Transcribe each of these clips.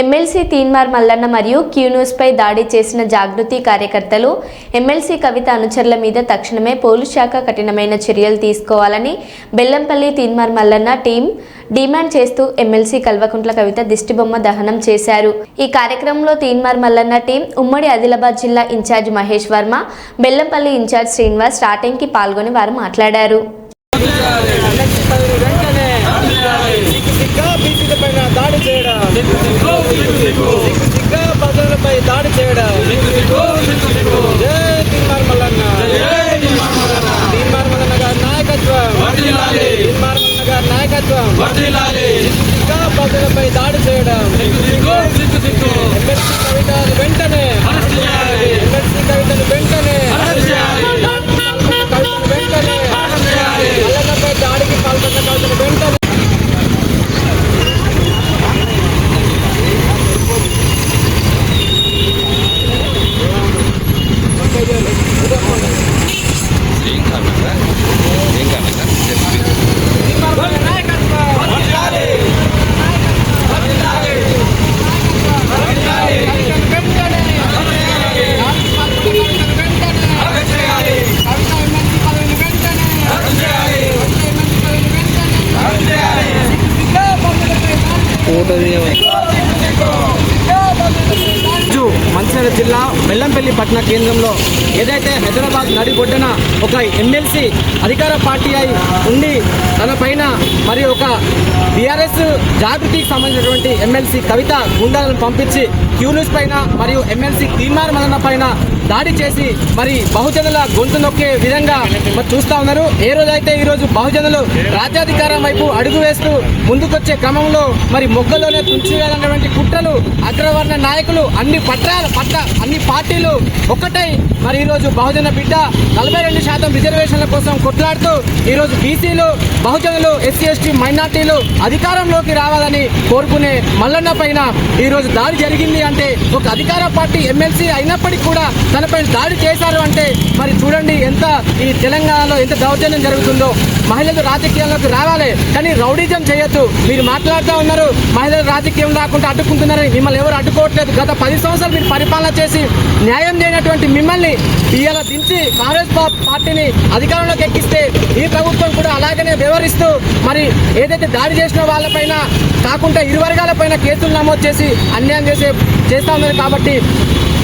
MLC Teenmar Mallanna మరియు క్యూన్యూస్పై దాడి చేసిన జాగృతి కార్యకర్తలు ఎమ్మెల్సీ కవిత అనుచరుల మీద తక్షణమే పోలీస్ శాఖ కఠినమైన చర్యలు తీసుకోవాలని బెల్లంపల్లి తీన్మార్ మల్లన్న టీం డిమాండ్ చేస్తూ ఎమ్మెల్సీ కల్వకుంట్ల కవిత దిష్టిబొమ్మ దహనం చేశారు. ఈ కార్యక్రమంలో తీన్మార్ మల్లన్న టీం ఉమ్మడి ఆదిలాబాద్ జిల్లా in charge Mahesh Varma Bellampalli in charge Srinivas స్టార్టింగ్కి పాల్గొని వారు మాట్లాడారు. సిగ్గా బీసీల పైన దాడి చేయడం. సిగ్గా ప్రజలపై దాడి చేయడం జై తీన్మార్ మల్లన్న తీన్మార్ మల్లన్న గారి నాయకత్వం తీన్మార్ మల్లన్న గారి నాయకత్వం సిగ్గా ప్రజలపై దాడి చేయడం ఎమ్మెల్సీ కవితలు వెంటనే ఎమ్మెల్సీ కవితలు వెంటనే కవితలు వెంటనే మల్లన్నపై దాడికి పాల్గొన్న కవితలు వెంటనే రోజు మంచిర్యాల జిల్లా బెల్లంపల్లి పట్టణ కేంద్రంలో ఏదైతే హైదరాబాద్ నడిగొడ్డన ఒక ఎమ్మెల్సీ అధికార పార్టీ అయి ఉండి తన పైన మరి ఒక బీఆర్ఎస్ జాగృతికి సంబంధించినటువంటి ఎమ్మెల్సీ కవిత గుండాలను పంపించి క్యూన్యూస్ పైన మరియు ఎమ్మెల్సీ తీర్మార్ మదన పైన దాడి చేసి మరి బహుజనుల గొంతు నొక్కే విధంగా మరి చూస్తా ఉన్నారు. ఏ రోజైతే ఈ రోజు బహుజనులు రాజ్యాధికారం వైపు అడుగు వేస్తూ ముందుకొచ్చే క్రమంలో మరి మొగ్గలోనే తుంచివేయాలన్నటువంటి కుట్రలు అగ్రవర్ణ నాయకులు అన్ని పట్టాల పట్ట అన్ని పార్టీలు ఒక్కటై మరి ఈరోజు బహుజన బిడ్డ నలభై రెండు శాతం రిజర్వేషన్ల కోసం కొట్లాడుతూ ఈరోజు బీసీలు బహుజనులు ఎస్సీ ఎస్టీ మైనార్టీలు అధికారంలోకి రావాలని కోరుకునే మల్లన్న పైన ఈరోజు దాడి జరిగింది అంటే ఒక అధికార పార్టీ ఎమ్మెల్సీ అయినప్పటికీ కూడా తనపై దాడి చేశారు అంటే మరి చూడండి ఎంత ఈ తెలంగాణలో ఎంత దౌర్జన్యం జరుగుతుందో. మహిళలు రాజకీయాల్లోకి రావాలి కానీ రౌడీజం చేయొద్దు. మీరు మాట్లాడుతూ ఉన్నారు మహిళలు రాజకీయం రాకుండా అడ్డుకుంటున్నారని మిమ్మల్ని ఎవరు అడ్డుకోవట్లేదు. గత పది సంవత్సరాలు మీరు పరిపాలన చేసి న్యాయం చేయనటువంటి మిమ్మల్ని ఇవాళ దించి కాంగ్రెస్ పార్టీని అధికారంలోకి ఎక్కిస్తే ఈ ప్రభుత్వం కూడా అలాగనే వ్యవహరిస్తూ మరి ఏదైతే దాడి చేసిన వాళ్ళపైన కాకుండా ఇరు వర్గాల పైన కేసులు నమోదు చేసి అన్యాయం చేసే చేస్తా ఉన్నారు కాబట్టి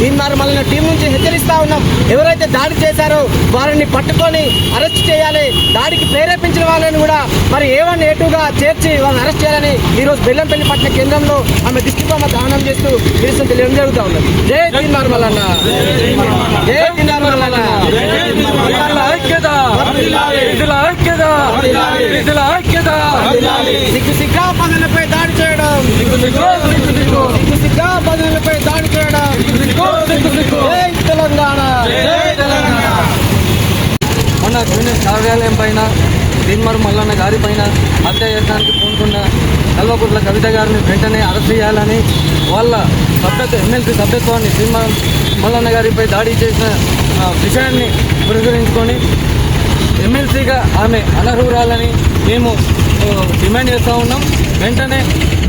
దీనివారు మళ్ళీ టీం నుంచి హెచ్చరిస్తా ఉన్నాం. ఎవరైతే దాడి చేశారో వారిని పట్టుకొని అరెస్ట్ చేయాలి. దాడికి ప్రేరేపించిన వాళ్ళని కూడా మరి ఏ వన్ ఏ టూగా చేర్చి వాళ్ళని అరెస్ట్ చేయాలని ఈ రోజు బెల్లంపల్లి పట్టణ కేంద్రంలో ఆమె దిష్టిబొమ్మ దహనం చేస్తూ నిరసన తెలియడం జరుగుతూ ఉన్నది. జై జై మల్లన్న. ఇదిల ఐక్యత. ఇదిల ఐక్యత. ఇదిల ఐక్యత. సిగ్గు సిగ్గా పనులపై దాడి చేయడం. సిగ్గా పనులపై దాడి చేయడం జై తెలంగాణ జై తెలంగాణ మొన్న యూనియన్ కార్యాలయం పైన దీన్మర్ మల్లన్న గారి పైన హత్య చేయడానికి పూనుకున్న కల్వకుట్ల కవిత గారిని వెంటనే అరెస్ట్ చేయాలని వాళ్ళ సభ్యత్వ ఎమ్మెల్సీ సభ్యత్వాన్ని దీన్మర్ మల్లన్న గారిపై దాడి చేసిన విషయాన్ని పురస్కరించుకొని ఎమ్మెల్సీగా ఆమె అనర్హురాలని మేము డిమాండ్ చేస్తూ ఉన్నాం. వెంటనే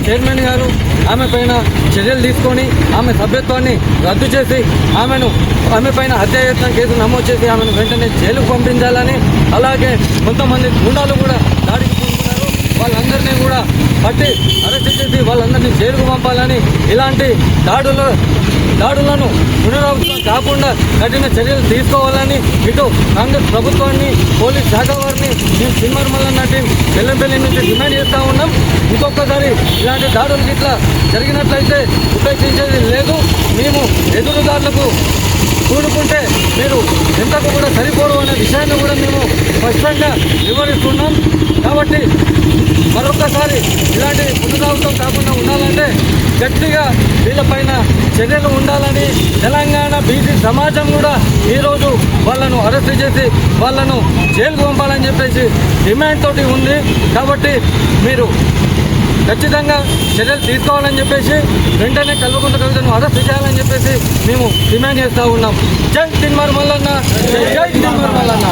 చైర్మన్ గారు ఆమె పైన చర్యలు తీసుకొని ఆమె సభ్యత్వాన్ని రద్దు చేసి ఆమెను ఆమె పైన హత్యాయత్నం కేసు నమోదు చేసి ఆమెను వెంటనే జైలుకు పంపించాలని అలాగే కొంతమంది గుండాలు కూడా దాడికి పూనుకున్నారు వాళ్ళందరినీ కూడా పట్టి అరెస్ట్ చేసి వాళ్ళందరినీ జైలుకు పంపాలని ఇలాంటి దాడులు దాడులను పునరావృతం కాకుండా కఠిన చర్యలు తీసుకోవాలని ఇటు కాంగ్రెస్ ప్రభుత్వాన్ని పోలీస్ శాఖ వారిని మేము సినిమర్ మల్లన్న టీం బెల్లంపల్లి నుంచి డిమాండ్ చేస్తూ ఉన్నాం. ఇంకొకసారి ఇలాంటి దాడులు ఇట్లా జరిగినట్లయితే ఉపేక్షించేది లేదు. మేము ఎదురుదారులకు కూడుకుంటే మీరు ఎంతకు కూడా సరిపోరు అనే విషయాన్ని కూడా మేము స్పష్టంగా వివరిస్తున్నాం. కాబట్టి మరొకసారి ఇలాంటి పునరావృతం కాకుండా ఉండాలంటే గట్టిగా వీళ్ళపైన చర్యలు ఉండాలని తెలంగాణ బీసీ సమాజం కూడా ఈరోజు వాళ్ళను అరెస్ట్ చేసి వాళ్ళను జైలుకు పంపాలని చెప్పేసి డిమాండ్ తోటి ఉంది. కాబట్టి మీరు ఖచ్చితంగా చర్యలు తీసుకోవాలని చెప్పేసి వెంటనే కల్వకుంట కవితను అరెస్ట్ చేయాలని చెప్పేసి మేము డిమాండ్ చేస్తూ ఉన్నాం. జై తిన్మార్ మల్లన్న జై తిన్మార్ మల్లన్న.